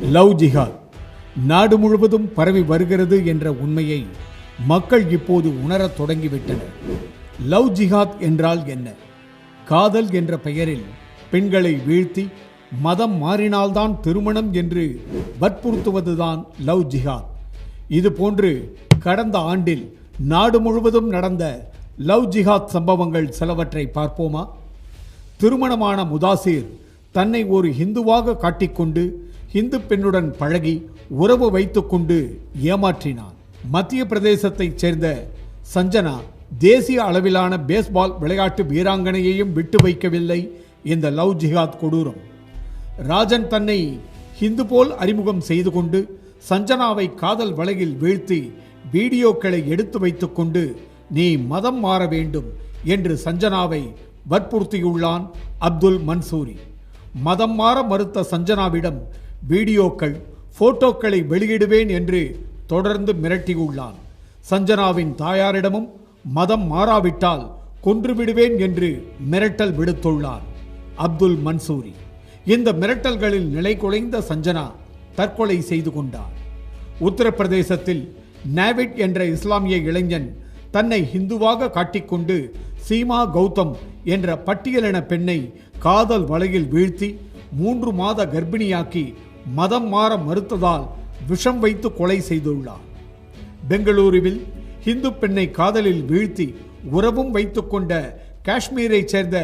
Love ஜிஹாத். நாடு முழுவதும் பரவி வருகிறது என்ற உண்மையை மக்கள் இப்போது உணரத் தொடங்கிவிட்டனர். லவ் ஜிஹாத் என்றால் என்ன? காதல் என்ற பெயரில் பெண்களை வீழ்த்தி மதம் மாறினால்தான் திருமணம் என்று வற்புறுத்துவதுதான் லவ் ஜிஹாத். இது போன்று கடந்த ஆண்டில் நாடு முழுவதும் நடந்த லவ் ஜிஹாத் சம்பவங்கள் சிலவற்றை பார்ப்போமா? திருமணமான முதாசிர் தன்னை ஒரு ஹிந்துவாக காட்டிக்கொண்டு இந்து பெண்ணுடன் பழகி உறவு வைத்துக்கொண்டு ஏமாற்றினான். மத்திய பிரதேசத்தைச் சேர்ந்த சஞ்சனா தேசிய அளவிலான பேஸ்பால் விளையாட்டு வீராங்கனையையும் விட்டு வைக்கவில்லை இந்த லவ் ஜிஹாத் கொடூரம். ராஜன் தன்னை ஹிந்து போல் அறிமுகம் செய்து கொண்டு சஞ்சனாவை காதல் வலையில் வீழ்த்தி வீடியோக்களை எடுத்து வைத்துக்கொண்டு நீ மதம் மாற வேண்டும் என்று சஞ்சனாவை வற்புறுத்தியுள்ளான் அப்துல் மன்சூரி. மதம் மாற மறுத்த சஞ்சனாவிடம் வீடியோக்கள் போட்டோக்களை வெளியிடுவேன் என்று தொடர்ந்து மிரட்டியுள்ளான். சஞ்சனாவின் தாயாரிடமும் மதம் மாறாவிட்டால் கொன்றுவிடுவேன் என்று மிரட்டல் விடுத்துள்ளார் அப்துல் மன்சூரி. இந்த மிரட்டல்களில் நிலை குலைந்த சஞ்சனா தற்கொலை செய்து கொண்டார் உத்தரப்பிரதேசத்தில் நாவிட் என்ற இஸ்லாமிய இளைஞன் தன்னை ஹிந்துவாக காட்டிக்கொண்டு சீமா கௌதம் என்ற பட்டியலின பெண்ணை காதல் வலையில் வீழ்த்தி மூன்று மாத கர்ப்பிணியாக்கி மதம் மாற மறுத்ததால் விஷம் வைத்து கொலை செய்துள்ளார். பெங்களூருவில் இந்து பெண்ணை காதலில் வீழ்த்தி உறவும் வைத்துக்கொண்ட காஷ்மீரைச் சேர்ந்த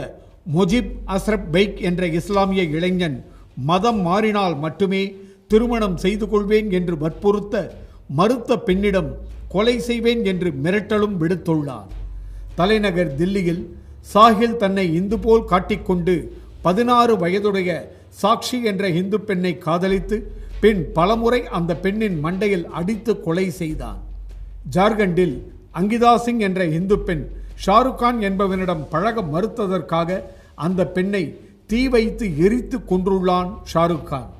முஜிப் அஸ்ரப் பைக் என்ற இஸ்லாமிய இளைஞன் மதம் மாறினால் மட்டுமே திருமணம் செய்து கொள்வேன் என்று வற்புறுத்த மறுத்த பெண்ணிடம் கொலை செய்வேன் என்று மிரட்டலும் விடுத்துள்ளார். தலைநகர் தில்லியில் சாஹில் தன்னை இந்து போல் காட்டிக்கொண்டு பதினாறு வயதுடைய சாக்ஷி என்ற இந்து பெண்ணை காதலித்து பின் பலமுறை அந்த பெண்ணின் மண்டையில் அடித்து கொலை செய்தான். ஜார்க்கண்டில் அங்கிதா சிங் என்ற இந்து பெண் ஷாருக் கான் என்பவனிடம் பழக மறுத்ததற்காக அந்த பெண்ணை தீ வைத்து எரித்து கொன்றுள்ளான் ஷாருக் கான்.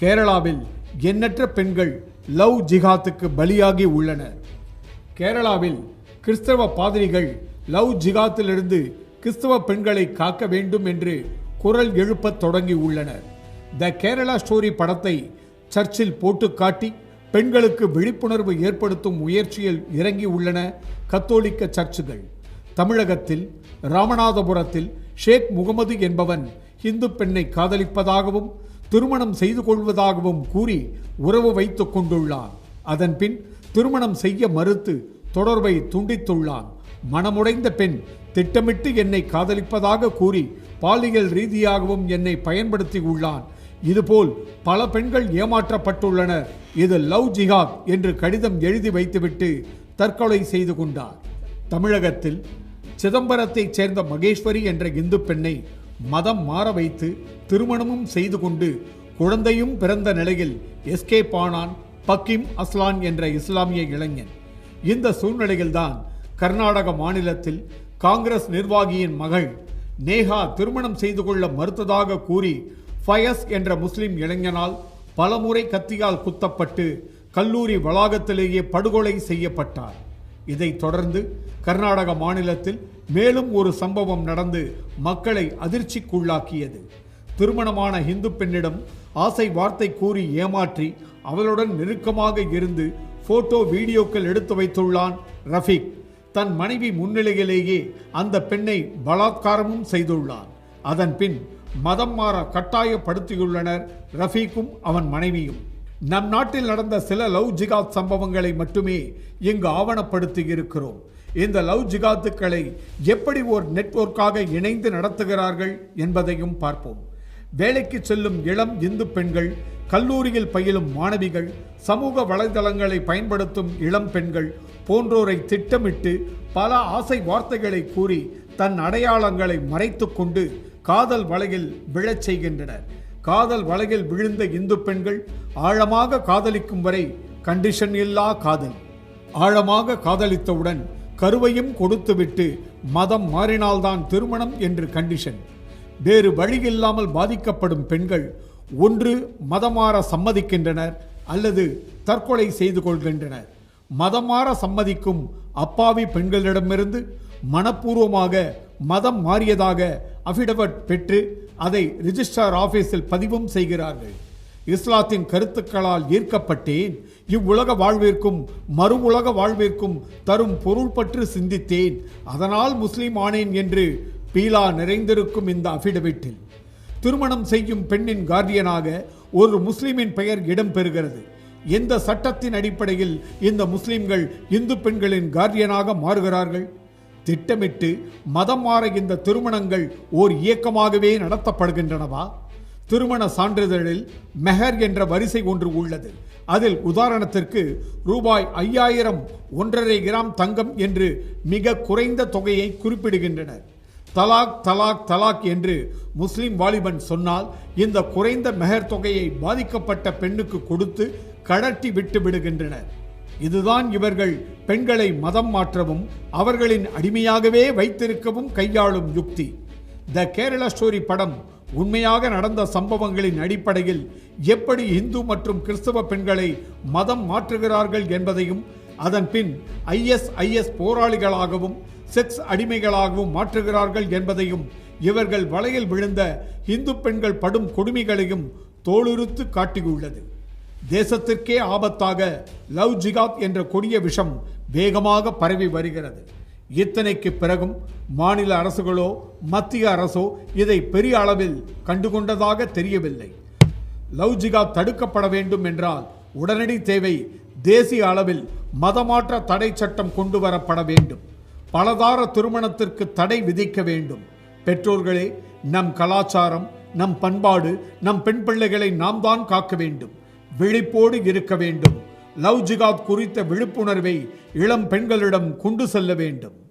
கேரளாவில் எண்ணற்ற பெண்கள் லவ் ஜிகாத்துக்கு பலியாகி உள்ளனர் கேரளாவில் கிறிஸ்தவ பாதிரிகள் லவ் ஜிகாத்திலிருந்து கிறிஸ்தவ பெண்களை காக்க வேண்டும் என்று குரல் எழுப்பத் தொடங்கி உள்ளனர். த கேரளா ஸ்டோரி படத்தை சர்ச்சில் போட்டு காட்டி பெண்களுக்கு விழிப்புணர்வு ஏற்படுத்தும் முயற்சியில் இறங்கி உள்ளன கத்தோலிக்க சர்ச்சுகள். தமிழகத்தில் ராமநாதபுரத்தில் ஷேக் முகமது என்பவன் இந்து பெண்ணை காதலிப்பதாகவும் திருமணம் செய்து கொள்வதாகவும் கூறி உறவு வைத்துக் கொண்டுள்ளான். அதன்பின் திருமணம் செய்ய மறுத்து தொடர்பை துண்டித்துள்ளான். மனமுடைந்த பெண் திட்டமிட்டு என்னை காதலிப்பதாக கூறி பாலியல் ரீதியாகவும் என்னை பயன்படுத்தி உள்ளான். இதுபோல் பல பெண்கள் ஏமாற்றப்பட்டுள்ளனர். இது லவ் ஜிஹாத் என்று கடிதம் எழுதி வைத்துவிட்டு தற்கொலை செய்து கொண்டார். தமிழகத்தில் சிதம்பரத்தைச் சேர்ந்த மகேஸ்வரி என்ற இந்து பெண்ணை மதம் மாற வைத்து திருமணமும் செய்து கொண்டு குழந்தையும் பிறந்த நிலையில் எஸ்கேப் ஆனான் பக்கிம் அஸ்லான் என்ற இஸ்லாமிய இளைஞன். இந்த சூழ்நிலையில்தான் கர்நாடக மாநிலத்தில் காங்கிரஸ் நிர்வாகியின் மகள் நேஹா திருமணம் செய்து கொள்ள மறுத்ததாக கூறி ஃபயஸ் என்ற முஸ்லிம் இளைஞனால் பலமுறை கத்தியால் குத்தப்பட்டு கல்லூரி வளாகத்திலேயே படுகொலை செய்யப்பட்டார். இதைத் தொடர்ந்து கர்நாடக மாநிலத்தில் மேலும் ஒரு சம்பவம் நடந்து மக்களை அதிர்ச்சிக்குள்ளாக்கியது. திருமணமான இந்து பெண்ணிடம் ஆசை வார்த்தை கூறி ஏமாற்றி அவளுடன் நெருக்கமாக இருந்து போட்டோ வீடியோக்கள் எடுத்து வைத்துள்ளான் ரஃபீக். தன் மனைவி முன்னிலையிலேயே அந்த பெண்ணை பலாத்காரமும் செய்துள்ளார் அதன் பின் மதம் மாற கட்டாயப்படுத்தியுள்ளனர் ரஃபீக்கும் அவன் மனைவியும். நம் நாட்டில் நடந்த சில லவ் ஜிகாத் சம்பவங்களை மட்டுமே இங்கு ஆவணப்படுத்தி இருக்கிறோம். இந்த லவ் ஜிகாத்துக்களை எப்படி ஓர் நெட்வொர்க்காக இணைந்து நடத்துகிறார்கள் என்பதையும் பார்ப்போம். வேலைக்கு செல்லும் இளம் இந்து பெண்கள் கல்லூரியில் பயிலும் மாணவிகள் சமூக வலைதளங்களை பயன்படுத்தும் இளம் பெண்கள் போன்றோரை திட்டமிட்டு பல ஆசை வார்த்தைகளை கூறி தன் அடையாளங்களை மறைத்து கொண்டு காதல் வலையில் விழச் செய்கின்றனர். காதல் வலையில் விழுந்த இந்து பெண்கள் ஆழமாக காதலிக்கும் வரை கண்டிஷன் இல்லா காதல். ஆழமாக காதலித்தவுடன் கருவையும் கொடுத்துவிட்டு மதம் மாறினால்தான் திருமணம் என்று கண்டிஷன் வேறு வழியில்லாமல் பாதிக்கப்படும் பெண்கள் ஒன்று மதமாற சம்மதிக்கின்றனர் அல்லது தற்கொலை செய்து கொள்கின்றனர். மதமாற சம்மதிக்கும் அப்பாவி பெண்களிடமிருந்து மனப்பூர்வமாக மதம் மாறியதாக அஃபிடவட் பெற்று அதை ரிஜிஸ்ட்ரார் ஆபீஸில் பதிவும் செய்கிறார்கள். இஸ்லாத்தின் கருத்துக்களால் ஈர்க்கப்பட்டேன் இவ்வுலக வாழ்விற்கும் மறு உலக வாழ்விற்கும் தரும் பொருள் பற்று சிந்தித்தேன். அதனால் முஸ்லீம் ஆனேன் என்று பீலா நிறைந்திருக்கும் இந்த அபிடவிட்டில். திருமணம் செய்யும் பெண்ணின் கார்டியனாக ஒரு முஸ்லிமின் பெயர் இடம்பெறுகிறது. எந்த சட்டத்தின் அடிப்படையில் இந்த முஸ்லிம்கள் இந்து பெண்களின் கார்டியனாக மாறுகிறார்கள்? திட்டமிட்டு மதம் மாற இந்த திருமணங்கள் ஓர் இயக்கமாகவே நடத்தப்படுகின்றனவா? திருமண சான்றிதழில் மெஹர் என்ற வரிசை ஒன்று உள்ளது. அதில் உதாரணத்திற்கு ரூபாய் ஐயாயிரம் ஒன்றரை கிராம் தங்கம் என்று மிக குறைந்த தொகையை குறிப்பிடுகின்றனர். தலாக் தலாக் தலாக் என்று முஸ்லிம் வாலிபன் சொன்னால் இந்த குறைந்த மெஹர் தொகையை பாதிக்கப்பட்ட பெண்ணுக்கு கொடுத்து கடட்டி விட்டு விடுகின்றனர். இதுதான் இவர்கள் பெண்களை மதம் மாற்றவும் அவர்களின் அடிமையாகவே வைத்திருக்கவும் கையாளும் யுக்தி. த கேரளா ஸ்டோரி படம் உண்மையாக நடந்த சம்பவங்களின் அடிப்படையில் எப்படி இந்து மற்றும் கிறிஸ்தவ பெண்களை மதம் மாற்றுகிறார்கள் என்பதையும் அதன் பின் ஐஎஸ்ஐஎஸ் போராளிகளாகவும் செக்ஸ் அடிமைகளாகவும் மாற்றுகிறார்கள் என்பதையும் இவர்கள் வலையில் விழுந்த இந்து பெண்கள் படும் கொடுமைகளையும் தோளுறுத்து காட்டியுள்ளது. தேசத்திற்கே ஆபத்தாக லவ் ஜிகாத் என்ற கொடிய விஷம் வேகமாக பரவி வருகிறது. இத்தனைக்கு பிறகும் மாநில அரசுகளோ மத்திய அரசோ இதை பெரிய அளவில் கண்டுகொண்டதாக தெரியவில்லை. லவ் ஜிகாத் தடுக்கப்பட வேண்டும் என்றால் உடனடி தேவை தேசிய அளவில் மதமாற்ற தடை சட்டம் கொண்டு வரப்பட வேண்டும். பலதார திருமணத்திற்கு தடை விதிக்க வேண்டும். பெற்றோர்களே நம் கலாச்சாரம் நம் பண்பாடு நம் பெண் பிள்ளைகளை நாம் தான் காக்க வேண்டும். விழிப்போடு இருக்க வேண்டும். லவ் ஜிகாத் குறித்த விழிப்புணர்வை இளம் பெண்களிடம் கொண்டு செல்ல வேண்டும்.